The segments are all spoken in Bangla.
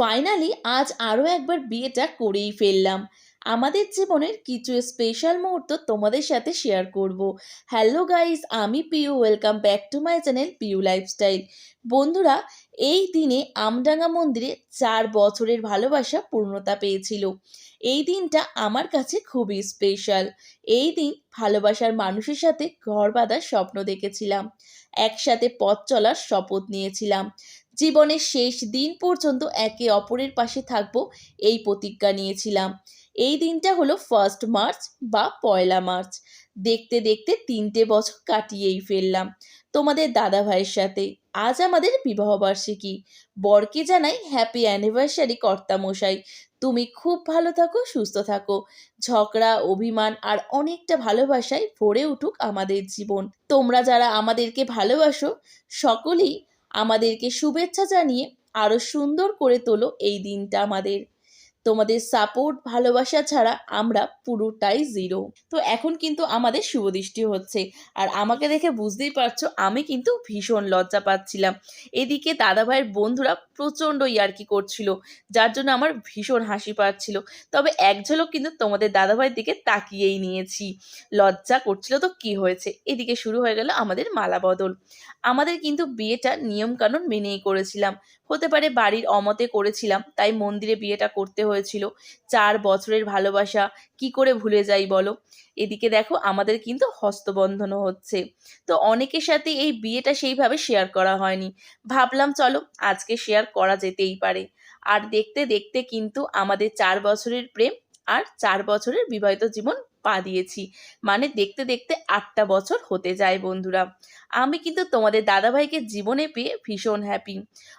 ফাইনালি আজ আরও একবার বিয়েটা করেই ফেললাম। আমাদের জীবনের কিছু স্পেশাল মুহূর্ত তোমাদের সাথে শেয়ার করব। হ্যালো গাইস আমি Piu welcome back to my channel Piu lifestyle বন্ধুরা, এই দিনে আমডাঙ্গা মন্দিরে চার বছরের ভালোবাসা পূর্ণতা পেয়েছিল। এই দিনটা আমার কাছে খুবই স্পেশাল এই দিন ভালোবাসার মানুষের সাথে ঘর বাঁধার স্বপ্ন দেখেছিলাম। একসাথে পথ চলার শপথ নিয়েছিলাম। জীবনের শেষ দিন পর্যন্ত একে অপরের পাশে থাকব, এই প্রতিজ্ঞা নিয়েছিলাম। এই দিনটা হলো ফার্স্ট মার্চ বা পয়লা মার্চ দেখতে দেখতে তিনটে বছর কাটিয়েই ফেললাম। তোমাদের দাদা ভাইয়ের সাথে। আজ আমাদের বিবাহবার্ষিকী বরকে জানাই হ্যাপি অ্যানিভার্সারি কর্তামশাই। তুমি খুব ভালো থাকো, সুস্থ থাকো। ঝগড়া, অভিমান আর অনেকটা ভালোবাসায় ভরে উঠুক আমাদের জীবন। তোমরা যারা আমাদেরকে ভালোবাসো, সকলেই আমাদেরকে শুভেচ্ছা জানিয়ে আরও সুন্দর করে তোলো এই দিনটা আমাদের। তোমাদের সাপোর্ট ভালোবাসা ছাড়া আমরা পুরোটাই জিরো তো এখন কিন্তু আমাদের শুভদৃষ্টি হচ্ছে। আর আমাকে দেখে বুঝতেই পারছ, আমি কিন্তু ভীষণ লজ্জা পাচ্ছিলাম। এদিকে দাদাভাইয়ের বন্ধুরা প্রচণ্ড ইয়ার্কি করছিল, যার জন্য আমার ভীষণ হাসি পাচ্ছিল। তবে এক ঝলক কিন্তু তোমাদের দাদাভাইয়ের দিকে তাকিয়েই নিয়েছি। লজ্জা করছিল তো কি হয়েছে? এদিকে শুরু হয়ে গেল আমাদের মালা বদল। আমাদের কিন্তু বিয়েটা নিয়মকানুন মেনেই করেছিলাম। হতে পারে বাড়ির অমতে করেছিলাম, তাই মন্দিরে বিয়েটা করতে হয়েছিল। চার বছরের ভালোবাসা, কি করে ভুলে যাই বলো? এদিকে দেখো, আমাদের কিন্তু হস্তবন্ধনও হচ্ছে। তো অনেকের সাথে এই বিয়েটা সেইভাবে শেয়ার করা হয়নি। ভাবলাম চলো, আজকে শেয়ার করা যেতেই পারে। আর দেখতে দেখতে কিন্তু আমাদের চার বছরের প্রেম আর চার বছরের বিবাহিত জীবন পা দিয়েছি। মানে দেখতে দেখতে আটটা বছর হতে যায় বন্ধুরা। আমি কিন্তু তোমাদের দাদাভাইকে জীবনে পেয়ে ভীষণ হ্যাপি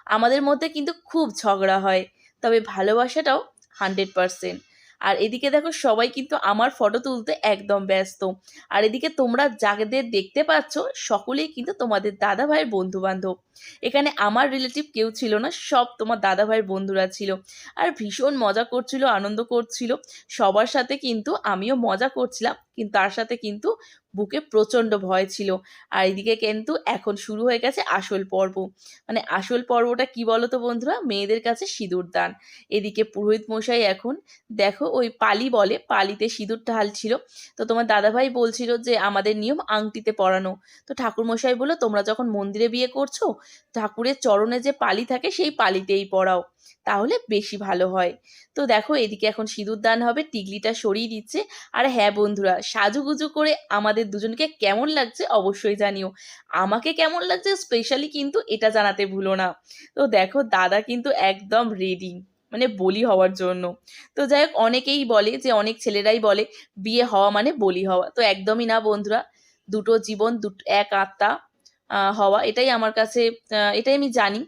আমাদের মধ্যে কিন্তু খুব ঝগড়া হয়। তবে ভালোবাসাটাও হান্ড্রেড পারসেন্ট। আর এদিকে দেখো সবাই কিন্তু আমার ফটো তুলতে একদম ব্যস্ত। আর এদিকে তোমরা যাদের দেখতে পাচ্ছ, সকলেই কিন্তু তোমাদের দাদা ভাইয়ের বন্ধু বান্ধব এখানে আমার রিলেটিভ কেউ ছিল না, সব তোমার দাদা ভাইয়ের বন্ধুরা ছিল। আর ভীষণ মজা করছিল, আনন্দ করছিল। সবার সাথে কিন্তু আমিও মজা করছিলাম, কিন্তু তার সাথে কিন্তু বুকে প্রচণ্ড ভয় ছিল। আর এদিকে কিন্তু এখন শুরু হয়ে গেছে আসল পর্ব। মানে আসল পর্বটা কি বলো তো বন্ধুরা? মেয়েদের কাছে সিঁদুর দান। এদিকে পুরোহিত মশাই এখন, দেখো ওই পালি বলে, পালিতে সিঁদুর ঢালছিল। তো তোমার দাদাভাই বলছিল যে, আমাদের নিয়ম আংটিতে পরানো। তো ঠাকুর মশাই বলল, তোমরা যখন মন্দিরে বিয়ে করছ ঠাকুরের চরণে যে পালি থাকে, সেই পালিতেই পড়াও। তাহলে বেশি ভালো হয়। তো দেখো, এদিকে এখন সিঁদুর দান হবে, টিকলিটা সরিয়ে দিচ্ছে। আর হ্যাঁ বন্ধুরা, সাজুগুজু করে আমাদের দুজনকে কেমন লাগছে অবশ্যই জানিও। আমাকে কেমন লাগছে স্পেশালি কিন্তু এটা জানাতে ভুলো না। তো দেখো, দাদা কিন্তু একদম রেডি মানে বলি হওয়ার জন্য। তো যাই হোক, অনেকেই বলে যে, অনেক ছেলেরাই বলে, বিয়ে হওয়া মানে বলি হওয়া। তো একদমই না বন্ধুরা। দুটো জীবন, দুটো, এক আত্মা। হওয়া। এটাই আমার কাছে এটাই আমি জানি।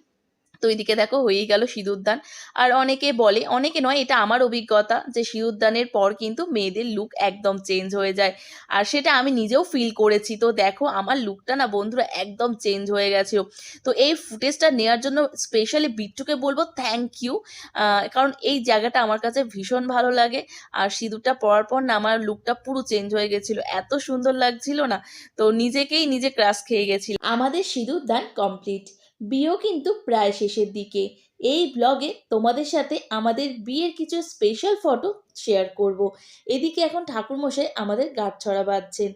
তো এদিকে দেখো হয়েই গেল সিঁদুরদান আর অনেকে বলে, অনেকে নয়, এটা আমার অভিজ্ঞতা যে সিঁদুরদানের পর কিন্তু মেয়েদের লুক একদম চেঞ্জ হয়ে যায়। আর সেটা আমি নিজেও ফিল করেছি। তো দেখো, আমার লুকটা না বন্ধুরা একদম চেঞ্জ হয়ে গেছিল তো এই ফুটেজটা নেওয়ার জন্য স্পেশালি বিট্টুকে বলব থ্যাংক ইউ কারণ এই জায়গাটা আমার কাছে ভীষণ ভালো লাগে। আর সিঁদুরটা পরার পর না আমার লুকটা পুরো চেঞ্জ হয়ে গেছিল। এত সুন্দর লাগছিল না। তো নিজেকেই নিজে ক্রাশ খেয়ে গেছিল। আমাদের সিঁদুর দান কমপ্লিট বিয়েও কিন্তু প্রায় শেষের দিকে। এই ব্লগে তোমাদের সাথে আমাদের বিয়ের কিছু স্পেশাল ফটো শেয়ার করব। এদিকে এখন ঠাকুরমশাই আমাদের গাঁটছড়া বাঁধছেন।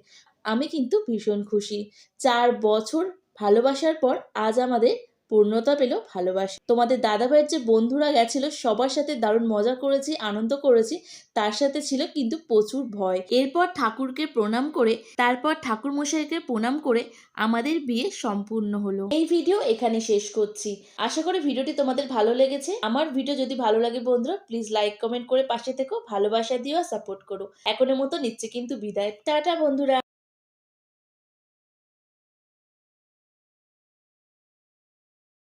আমি কিন্তু ভীষণ খুশি। চার বছর ভালোবাসার পর আজ আমাদের পূর্ণতা পেল ভালোবাসা। তোমাদের দাদাভাইয়ের যে বন্ধুরা গেছিল, সবার সাথে দারুণ মজা করেছি, আনন্দ করেছি, তার সাথে ছিল কিন্তু প্রচুর ভয়। এরপর ঠাকুরকে প্রণাম করে, তারপর ঠাকুর মশাইকে প্রণাম করে আমাদের বিয়ে সম্পূর্ণ হলো। এই ভিডিও এখানে শেষ করছি। আশা করি ভিডিওটি তোমাদের ভালো লেগেছে। আমার ভিডিও যদি ভালো লাগে বন্ধুরা প্লিজ লাইক কমেন্ট করে পাশে থেকো, ভালোবাসা দিও সাপোর্ট করো। এখনের মতো নিচ্ছে কিন্তু বিদায়। টাটা বন্ধুরা!